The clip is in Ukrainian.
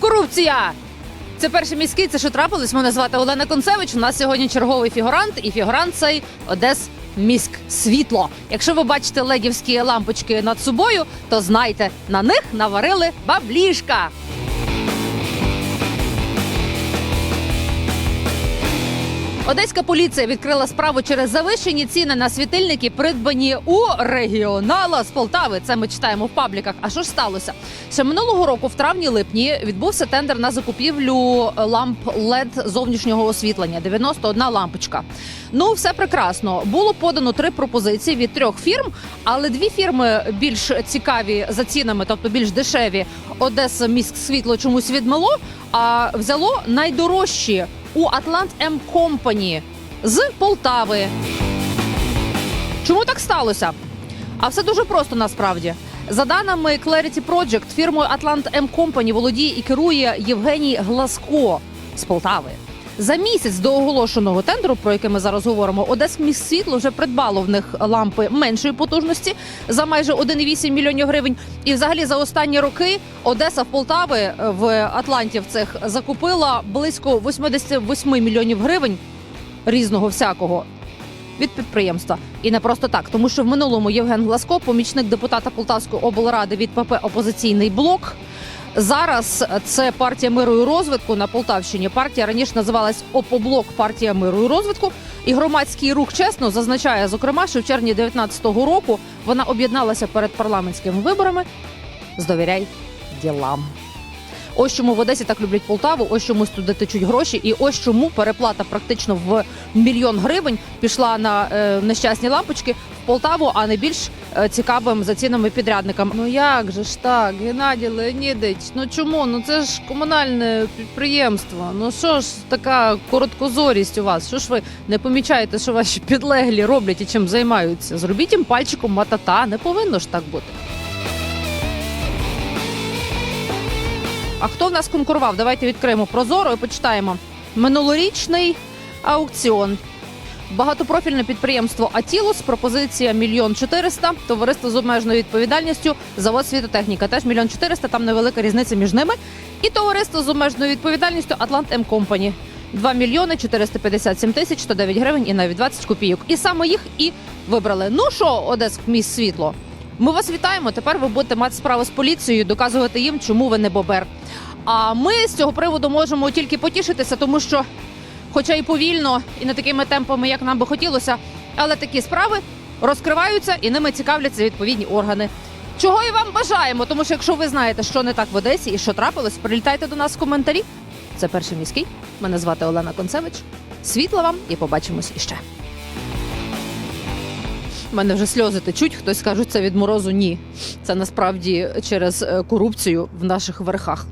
Корупція! Це перший міський. Це що трапилось? Мене звати Олена Концевич. У нас сьогодні черговий фігурант, і фігурант цей Одес міськ світло. Якщо ви бачите ледівські лампочки над собою, то знайте, на них наварили баблішка. Одеська поліція відкрила справу через завищені ціни на світильники, придбані у регіонала з Полтави. Це ми читаємо в пабліках. А що ж сталося? Ще минулого року, в травні-липні, відбувся тендер на закупівлю ламп LED зовнішнього освітлення. 91 лампочка. Ну, все прекрасно. Було подано три пропозиції від трьох фірм, але дві фірми більш цікаві за цінами, тобто більш дешеві. Одеса міськ світло чомусь відмело, а взяло найдорожчі у Атлант М Компані з Полтави. Чому так сталося? А все дуже просто насправді. За даними Clarity Project, фірмою Атлант М Компані володіє і керує Євгеній Гласко з Полтави. За місяць до оголошеного тендеру, про який ми зараз говоримо, Одесміськ світло вже придбало в них лампи меншої потужності за майже 1,8 мільйонів гривень. І взагалі за останні роки Одеса в Полтави е, в Атланті в цих закупила близько 88 мільйонів гривень різного всякого. Від підприємства і не просто так, тому що в минулому Євген Гласко, помічник депутата Полтавської облради від ПП Опозиційний блок. Зараз це партія миру і розвитку на Полтавщині. Партія раніше називалась ОПОБЛОК партія миру і розвитку. І громадський рух чесно зазначає, зокрема, що в червні 2019 року вона об'єдналася перед парламентськими виборами з довіряй ділам. Ось чому в Одесі так люблять Полтаву, ось чому туди течуть гроші, і ось чому переплата практично в мільйон гривень пішла на е, нещасні лампочки Полтаву, а не більш е, цікавим за цінами підрядникам. Ну як же ж так, Геннадій Леонідович, ну чому? Ну це ж комунальне підприємство. Ну що ж така короткозорість у вас? Що ж ви не помічаєте, що ваші підлеглі роблять і чим займаються? Зробіть їм пальчиком матата, не повинно ж так бути. А хто в нас конкурував? Давайте відкриємо прозоро і почитаємо. Минулорічний аукціон. Багатопрофільне підприємство Атілус. Пропозиція мільйон чотириста. Товариство з обмеженою відповідальністю. Завод світотехніка. Теж мільйон чотириста. Там невелика різниця між ними. І товариство з обмеженою відповідальністю Атлант М Компані. 2 мільйони 457 тисяч 109 гривень і навіть 20 копійок. І саме їх і вибрали. Ну що, Одеск міст світло? Ми вас вітаємо. Тепер ви будете мати справу з поліцією, доказувати їм, чому ви не бобер. А ми з цього приводу можемо тільки потішитися, тому що, хоча і повільно, і не такими темпами, як нам би хотілося, але такі справи розкриваються і ними цікавляться відповідні органи. Чого і вам бажаємо, тому що якщо ви знаєте, що не так в Одесі і що трапилось, прилітайте до нас в коментарі. Це перший міський. Мене звати Олена Концевич. Світла вам і побачимось іще. У мене вже сльози течуть. Хтось скаже, це від морозу. Ні, це насправді через е, корупцію в наших верхах.